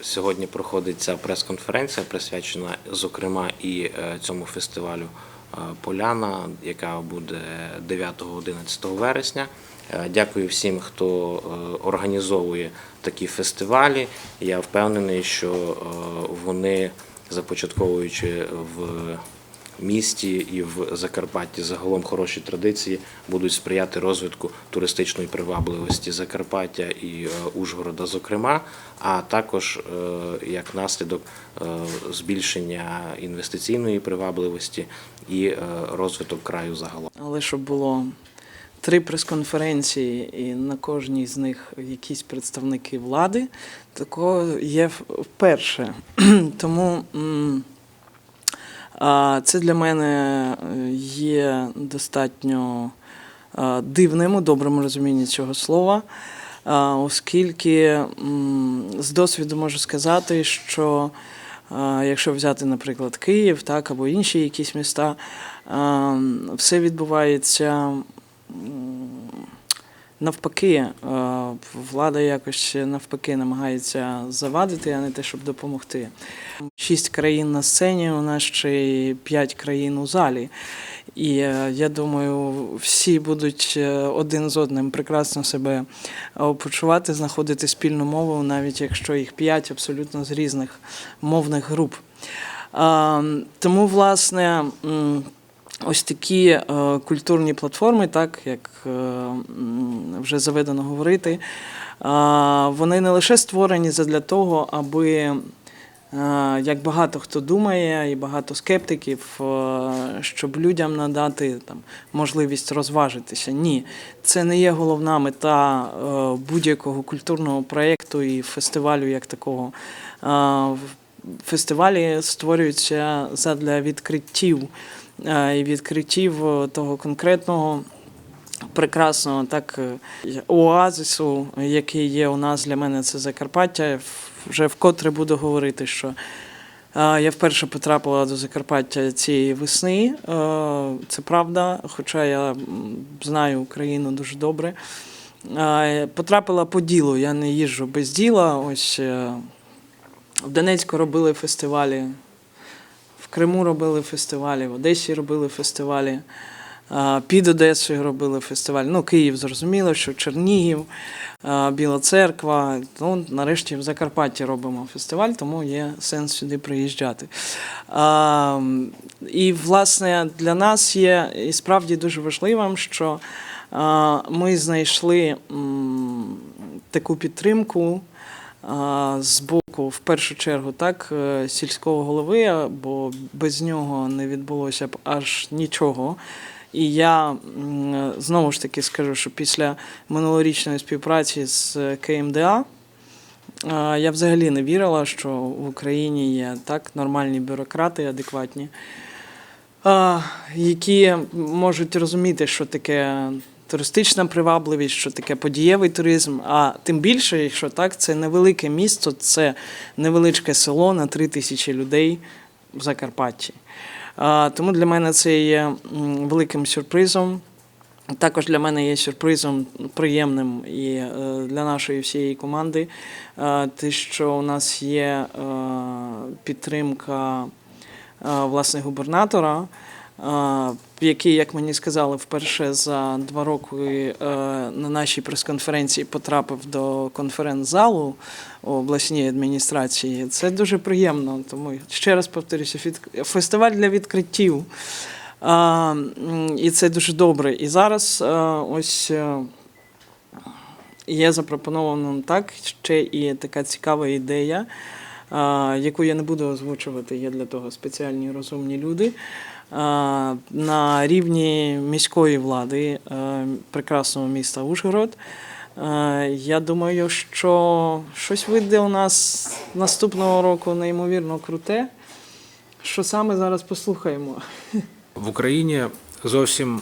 Сьогодні проходить ця прес-конференція, присвячена, зокрема, і е, цьому фестивалю е, Поляна, яка буде 9-11 вересня. Е, Дякую всім, хто організовує такі фестивалі. Я впевнений, що вони, започатковуючи в місті і в Закарпатті загалом хороші традиції будуть сприяти розвитку туристичної привабливості Закарпаття і е, Ужгорода, зокрема, а також е, як наслідок е, збільшення інвестиційної привабливості і розвиток краю загалом. Але щоб було три прес-конференції, і на кожній з них якісь представники влади, такого є вперше. Тому це для мене е, є достатньо дивним у доброму розумінні цього слова, оскільки з досвіду можу сказати, що якщо взяти, наприклад, Київ, так, або інші якісь міста, все відбувається навпаки. е, Влада якось навпаки намагається завадити, а не те, щоб допомогти. Шість країн на сцені, у нас ще й п'ять країн у залі. І е, я думаю, всі будуть е, один з одним прекрасно себе почувати, знаходити спільну мову, навіть якщо їх п'ять абсолютно з різних мовних груп. Тому, власне, ось такі е, культурні платформи, так як е, вже заведено говорити, а, вони не лише створені для того, аби е, як багато хто думає, і багато скептиків, е, щоб людям надати там можливість розважитися. Ні, це не є головна мета е, будь-якого культурного проєкту і фестивалю як такого. Е, Фестивалі створюються задля відкриттів е, і відкриттів е, того конкретного прекрасного так е, оазису, який є у нас для мене, це Закарпаття. Вже вкотре буду говорити, що е, я вперше потрапила до Закарпаття цієї весни. Е, Це правда, хоча я знаю Україну дуже добре. Е, Потрапила по ділу, я не їжджу без діла. Ось е, в Донецьку робили фестивалі, Криму робили фестивалі, в Одесі робили фестивалі. Під Одесою робили фестиваль. Ну, Київ зрозуміло, що Чернігів, Біла Церква. Ну, нарешті в Закарпатті робимо фестиваль, тому є сенс сюди приїжджати. І, власне, для нас є і справді дуже важливим, що ми знайшли таку підтримку з боку, в першу чергу, так, е, сільського голови, бо без нього не відбулося б аж нічого. І я знову ж таки скажу, що після минулорічної співпраці з КМДА е, я взагалі не вірила, що в Україні є так нормальні бюрократи, адекватні, е, які можуть розуміти, що таке туристична привабливість, що таке подієвий туризм. А тим більше, якщо так, це невелике місто, це невеличке село на три тисячі людей в Закарпатті. Тому для мене це є великим сюрпризом. Також для мене є сюрпризом приємним і е, для нашої всієї команди, е, те, що у нас є е, підтримка власне губернатора, який, як мені сказали, вперше за два роки е, на нашій прес-конференції потрапив до конференц-залу обласній адміністрації. Це дуже приємно. Тому ще раз повторюся, фестиваль для відкриттів. І це дуже добре. І зараз е, ось е, є запропоновано так ще і така цікава ідея, яку я не буду озвучувати, є для того спеціальні розумні люди. Е, На рівні міської влади е, прекрасного міста Ужгород. Е, Я думаю, що щось вийде у нас наступного року неймовірно круте. Що саме зараз послухаємо? В Україні зовсім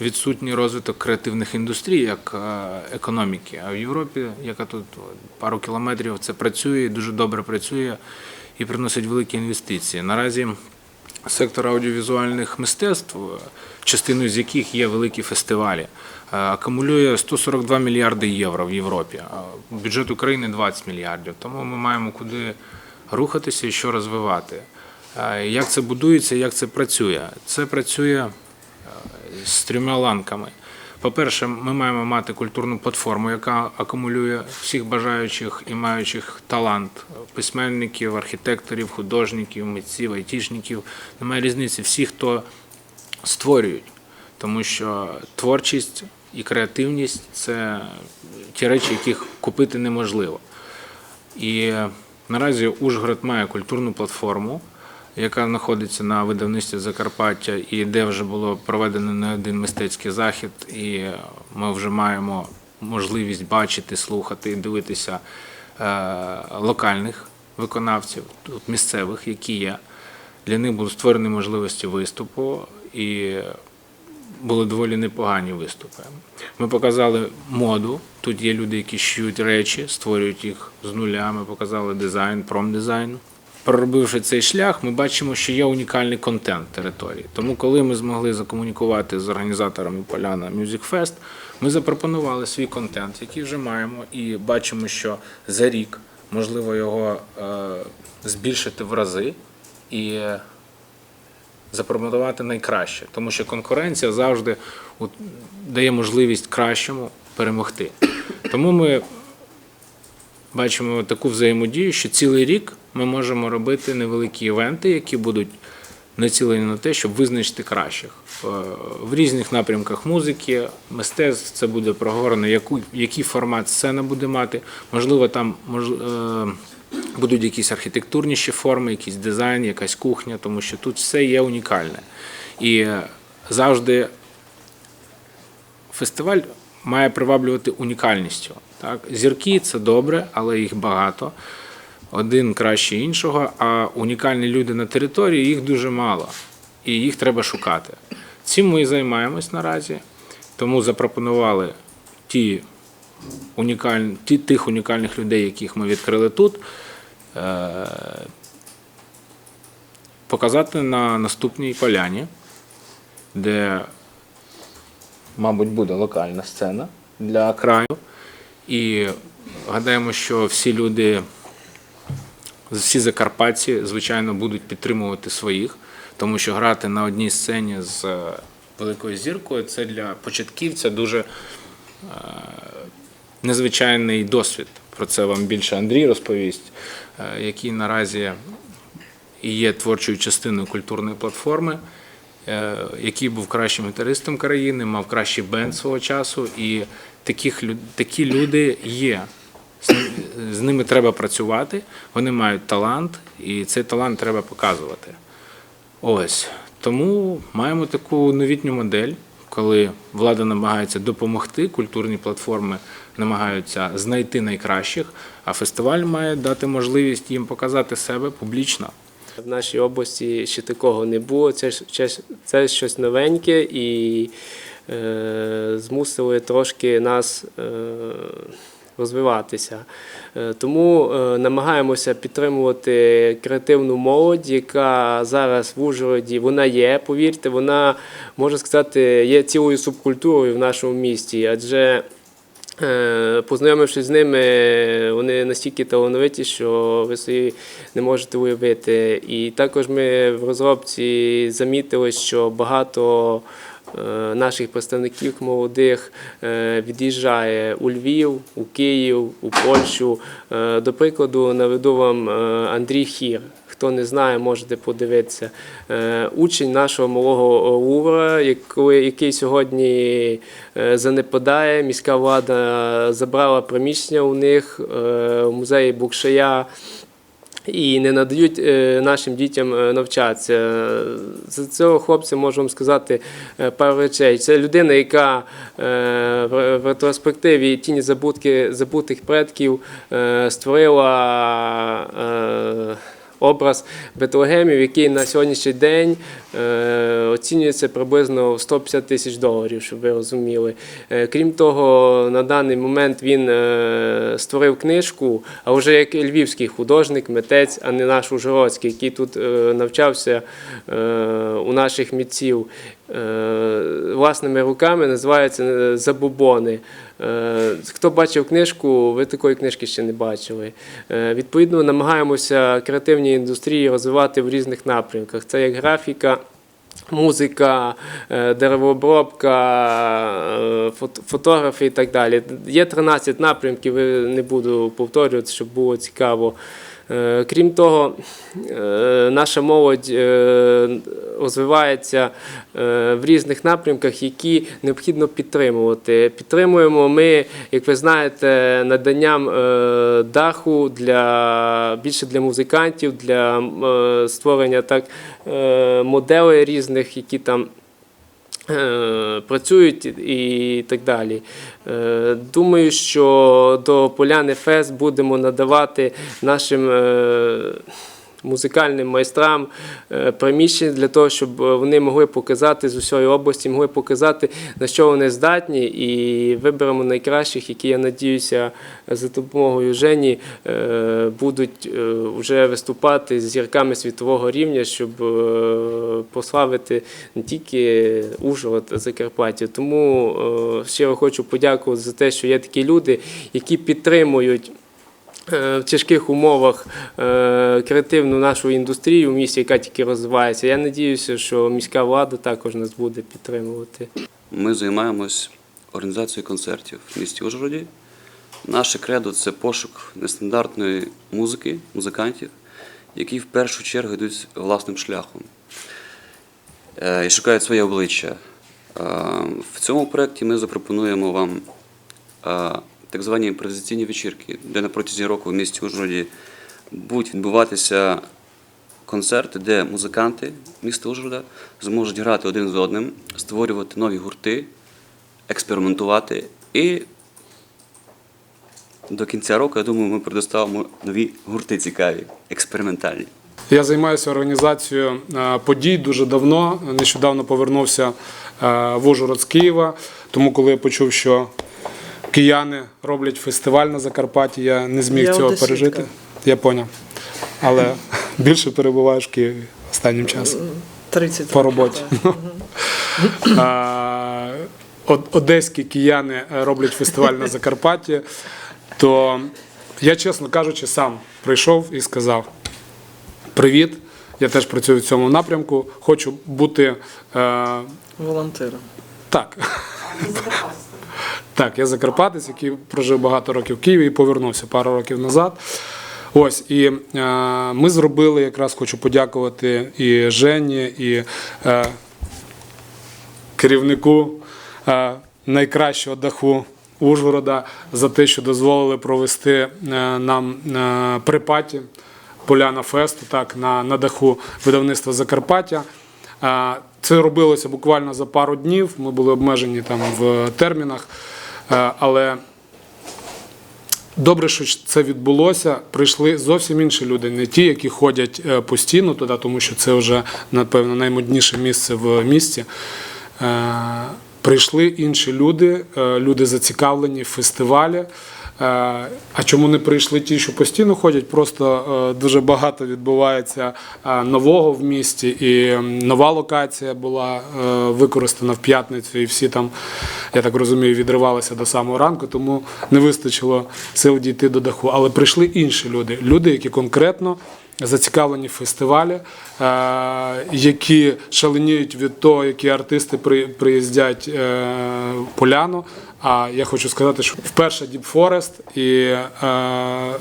відсутній розвиток креативних індустрій як економіки. А в Європі, яка тут пару кілометрів, це працює, дуже добре працює і приносить великі інвестиції. Наразі сектор аудіовізуальних мистецтв, частиною з яких є великі фестивалі. е, акумулює 142 мільярди євро в Європі. Бюджет України 20 мільярдів. Тому ми маємо куди рухатися і що розвивати. Е, Як це будується, як це працює? Це працює з трьома ланками. По-перше, ми маємо мати культурну платформу, яка акумулює всіх бажаючих і маючих талант письменників, архітекторів, художників, митців, айтішників. Немає різниці всі, хто створюють, тому що творчість і креативність це ті речі, яких купити неможливо. І наразі Ужгород має культурну платформу, яка знаходиться на видавництві Закарпаття, і де вже було проведено не один мистецький захід, і ми вже маємо можливість бачити, слухати і дивитися е, локальних виконавців, тут місцевих, які є. Для них були створені можливості виступу, і були доволі непогані виступи. Ми показали моду. Тут є люди, які шиють речі, створюють їх з нуля. Ми показали дизайн, промдизайн. Проробивши цей шлях, ми бачимо, що є унікальний контент території. Тому, коли ми змогли закомунікувати з організаторами Поляна Music Fest, ми запропонували свій контент, який вже маємо, і бачимо, що за рік можливо його е, збільшити в рази і запропонувати найкраще, тому що конкуренція завжди дає можливість кращому перемогти. Тому ми бачимо таку взаємодію, що цілий рік ми можемо робити невеликі івенти, які будуть націлені на те, щоб визначити кращих Е, в різних напрямках музики, мистецтв. Це буде проговорено, яку, який формат сцена буде мати. Можливо, там мож, е, будуть якісь архітектурніші форми, якийсь дизайн, якась кухня, тому що тут все є унікальне. І завжди фестиваль має приваблювати унікальністю. Так? Зірки це добре, але їх багато. Один краще іншого, а унікальні люди на території їх дуже мало, і їх треба шукати. Цим ми і займаємось наразі, тому запропонували ті унікальні, ті, тих унікальних людей, яких ми відкрили тут, е, показати на наступній поляні, де мабуть, буде локальна сцена для краю. І гадаємо, що всі люди, всі закарпатці, звичайно, будуть підтримувати своїх, тому що грати на одній сцені з е, великою зіркою це для початківця дуже е, незвичайний досвід. Про це вам більше Андрій розповість, е, який наразі і є творчою частиною культурної платформи, який був кращим гітаристом країни, мав кращий бенд свого часу, і такі люди є. З ними треба працювати, вони мають талант, і цей талант треба показувати. Ось. Тому маємо таку новітню модель, коли влада намагається допомогти, культурні платформи намагаються знайти найкращих, а фестиваль має дати можливість їм показати себе публічно. В нашій області ще такого не було. Це, це, це щось новеньке і е, змусили трошки нас е, розвиватися. Е, тому е, намагаємося підтримувати креативну молодь, яка зараз в Ужгороді вона є, повірте, вона можна сказати, є цілою субкультурою в нашому місті, адже Е, Познайомившись з ними, вони настільки талановиті, що ви собі не можете уявити. І також ми в розробці замітили, що багато наших представників молодих е, від'їжджає у Львів, у Київ, у Польщу. Е, До прикладу, наведу вам е, Андрій Хір. Хто не знає, можете подивитися. Е, Учень нашого малого Лувра, який, сьогодні е, занепадає. Міська влада забрала приміщення у них е, в музеї Букшая. І не надають е, нашим дітям е, навчатися. За цього хлопця можу вам сказати е, пару речей. Це людина, яка в ретроспективі тіні забутки, забутих предків створила. Образ Бетлегемів, який на сьогоднішній день е, оцінюється приблизно в 150 тисяч доларів, щоб ви розуміли. Е, крім того, на даний момент він е, створив книжку, а вже як львівський художник, митець, а не наш Ужгородський, який тут навчався у наших митців. власними руками, називаються е, забубони. Е, Хто бачив книжку, ви такої книжки ще не бачили. Е, Відповідно, намагаємося креативні індустрії розвивати в різних напрямках. Це як графіка. Музика, е, деревообробка, фотографії і так далі. Є 13 напрямків, не буду повторювати, щоб було цікаво. Е, Крім того, е, наша молодь е, розвивається в різних напрямках, які необхідно підтримувати. Підтримуємо ми, як ви знаєте, наданням даху для більше для музикантів, для створення так моделей різних, які там. Е, Працюють і так далі. Е, Думаю, що до Поляни ФЕС будемо надавати нашим е, музикальним майстрам е, приміщення для того, щоб вони могли показати з усієї області, могли показати, на що вони здатні, і виберемо найкращих, які, я надіюся, за допомогою Жені е, будуть е, вже виступати з зірками світового рівня, щоб е, прославити не тільки Ужгород, а Закарпаття. Тому е, щиро хочу подякувати за те, що є такі люди, які підтримують. Е, В тяжких умовах е, креативну нашу індустрію в місті, яка тільки розвивається. Я надіюся, що міська влада також нас буде підтримувати. Ми займаємось організацією концертів в місті Ужгороді. Наше кредо це пошук нестандартної музики, музикантів, які в першу чергу йдуть власним шляхом е, і шукають своє обличчя. В цьому проєкті ми запропонуємо вам так звані імпровізаційні вечірки, де на протязі року в місті Ужгороді будуть відбуватися концерти, де музиканти міста Ужгорода зможуть грати один з одним, створювати нові гурти, експериментувати. І до кінця року, я думаю, ми предоставимо нові гурти цікаві, експериментальні. Я займаюся організацією е, подій дуже давно. Нещодавно повернувся е, в Ужгород з Києва. Тому, коли я почув, що кияни роблять фестиваль на Закарпатті, я не зміг Я цього одеситка. пережити. Я поняв. Але більше перебуваєш в Києві останнім часом. 30 По роботі. А, од- Одеські кияни роблять фестиваль на Закарпатті, то я, чесно кажучи, сам прийшов і сказав: Привіт, я теж працюю в цьому напрямку, хочу бути. Е, Волонтером. так. Так, я закарпатець, який прожив багато років в Києві і повернувся пару років назад. Ось і е, ми зробили, якраз хочу подякувати і Жені, і е, керівнику е, найкращого даху Ужгорода за те, що дозволили провести е, нам е, припаті Поляна Фесту так, на, на даху видавництва Закарпаття. Це робилося буквально за пару днів. Ми були обмежені там в термінах. Але добре, що це відбулося. Прийшли зовсім інші люди, не ті, які ходять е, постійно туди, тому що це вже, напевно, наймодніше місце в місті. Е, Прийшли інші люди, е, люди зацікавлені в фестивалі. Е, А чому не прийшли ті, що постійно ходять? Просто е, дуже багато відбувається е, нового в місті, і нова локація була використана в п'ятницю, і всі там, я так розумію, відривалися до самого ранку, тому не вистачило сил дійти до даху. Але прийшли інші люди, люди, які конкретно зацікавлені фестивалі, е, які шаленіють від того, які артисти при- приїздять е, в Поляну. А я хочу сказати, що вперше Deep Forest і е,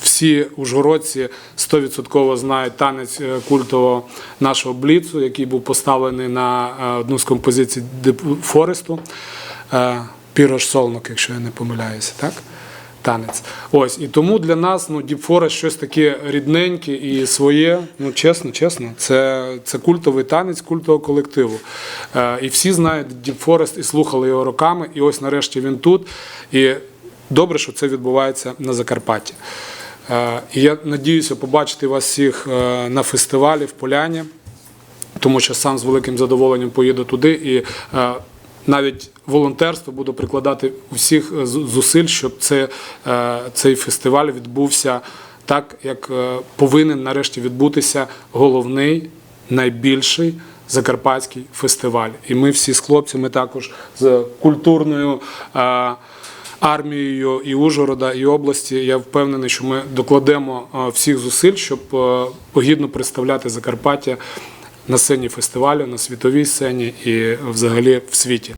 всі ужгородці 100% знають танець е, культового нашого бліцу, який був поставлений на е, одну з композицій Deep Forest. Е, Пірош Солнок, якщо я не помиляюся, так? Танець. Ось, і тому для нас ну, Forest щось таке рідненьке і своє. Ну, чесно, чесно, це, це культовий танець культового колективу. Е, і всі знають Forest і слухали його роками. І ось нарешті він тут. І добре, що це відбувається на Закарпатті. Е, і я надіюся побачити вас всіх е, на фестивалі в Поляні тому що сам з великим задоволенням поїду туди і е, навіть волонтерство буду прикладати усіх е, зусиль, щоб це, е, цей фестиваль відбувся так, як е, повинен нарешті відбутися головний, найбільший Закарпатський фестиваль. І ми всі з хлопцями також з культурною. Армією і Ужгорода, і області я впевнений, що ми докладемо всіх зусиль, щоб погідно представляти Закарпаття на сцені фестивалю, на світовій сцені і взагалі в світі.